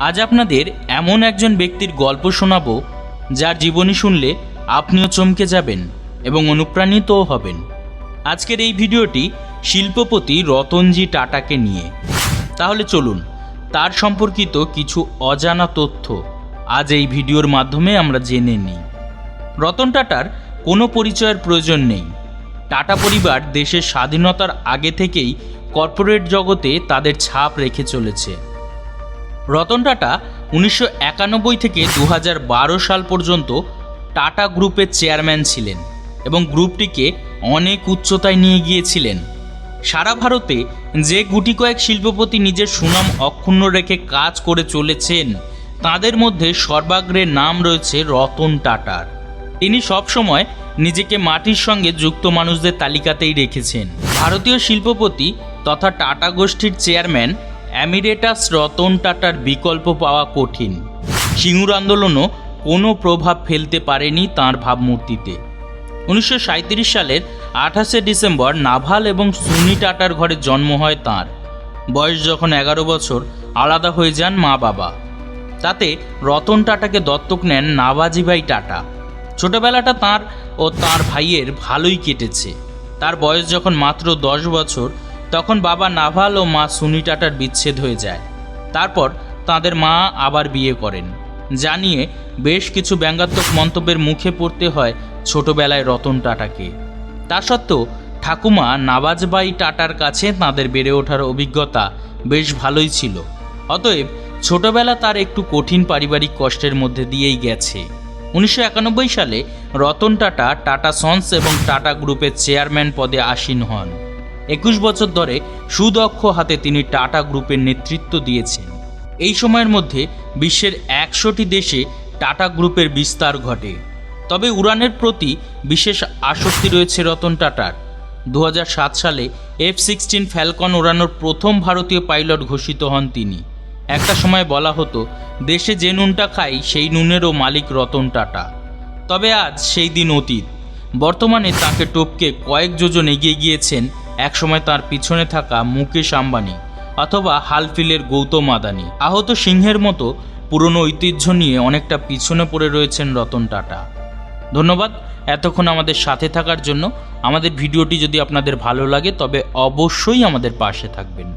আজ আপনাদের এমন একজন ব্যক্তির গল্প শোনাবো, যার জীবনী শুনলে আপনিও চমকে যাবেন এবং অনুপ্রাণিতও হবেন। আজকের এই ভিডিওটি শিল্পপতি রতনজি টাটাকে নিয়ে। তাহলে চলুন, তার সম্পর্কিত কিছু অজানা তথ্য আজ এই ভিডিওর মাধ্যমে আমরা জেনে নিই। রতন টাটার কোনো পরিচয়ের প্রয়োজন নেই। টাটা পরিবার দেশের স্বাধীনতার আগে থেকেই কর্পোরেট জগতে তাদের ছাপ রেখে চলেছে। রতন টাটা উনিশশো একানব্বই থেকে দু হাজার বারো সাল পর্যন্ত টাটা গ্রুপের চেয়ারম্যান ছিলেন এবং গ্রুপটিকে অনেক উচ্চতায় নিয়ে গিয়েছিলেন। সারা ভারতে যে গুটি কয়েক শিল্পপতি নিজের সুনাম অক্ষুণ্ণ রেখে কাজ করে চলেছেন, তাদের মধ্যে সর্বাগ্রে নাম রয়েছে রতন টাটার। তিনি সবসময় নিজেকে মাটির সঙ্গে যুক্ত মানুষদের তালিকাতেই রেখেছেন। ভারতীয় শিল্পপতি তথা টাটা গোষ্ঠীর চেয়ারম্যান অ্যামিরেটাস রতন টাটার বিকল্প পাওয়া কঠিন। সিঙ্গুর আন্দোলনও কোনো প্রভাব ফেলতে পারেনি তাঁর ভাবমূর্তিতে। উনিশশো সাঁইত্রিশ সালের আঠাশে ডিসেম্বর নাভাল এবং সুনি টাটার ঘরে জন্ম হয় তাঁর। বয়স যখন এগারো বছর, আলাদা হয়ে যান মা বাবা। তাতে রতন টাটাকে দত্তক নেন নাবাজিভাই টাটা। ছোটবেলাটা তার ও তার ভাইয়ের ভালোই কেটেছে। তার বয়স যখন মাত্র দশ বছর তখন বাবা নাভাল ও মা সুনি টাটার বিচ্ছেদ হয়ে যায়। তারপর তাদের মা আবার বিয়ে করেন। জানিয়ে বেশ কিছু ব্যঙ্গাত্মক মন্তব্যের মুখে পড়তে হয় ছোটবেলায় রতন টাটাকে। তা সত্ত্বেও ঠাকুমা নাবাজবাই টাটার কাছে তাদের বেড়ে ওঠার অভিজ্ঞতা বেশ ভালোই ছিল। অতএব ছোটবেলা তার একটু কঠিন পারিবারিক কষ্টের মধ্যে দিয়েই গেছে। উনিশশো একানব্বই সালে রতন টাটা টাটা সন্স এবং টাটা গ্রুপের চেয়ারম্যান পদে আসীন হন। একুশ বছর ধরে সুদক্ষ হাতে তিনি টাটা গ্রুপের নেতৃত্ব দিয়েছেন। এই সময়ের মধ্যে বিশ্বের একশোটি দেশে টাটা গ্রুপের বিস্তার ঘটে। তবে উড়ানের প্রতি বিশেষ আসক্তি রয়েছে রতন টাটার। দু হাজার সাত সালে এফ সিক্সটিন ফ্যালকন ওড়ানোর প্রথম ভারতীয় পাইলট ঘোষিত হন তিনি। একটা সময় বলা হতো, দেশে যে নুনটা খাই, সেই নুনেরও মালিক রতন টাটা। তবে আজ সেই দিন অতীত। বর্তমানে তাকে টপকে কয়েক যোজন এগিয়ে গিয়েছেন একসময় তার পিছনে থাকা মুকেশ আম্বানি অথবা হালফিলের গৌতম আদানি। আহত সিংহের মতো পুরনো ঐতিহ্য নিয়ে অনেকটা পিছনে পড়ে রয়েছেন রতন টাটা। ধন্যবাদ এতক্ষণ আমাদের সাথে থাকার জন্য। আমাদের ভিডিওটি যদি আপনাদের ভালো লাগে তবে অবশ্যই আমাদের পাশে থাকবেন।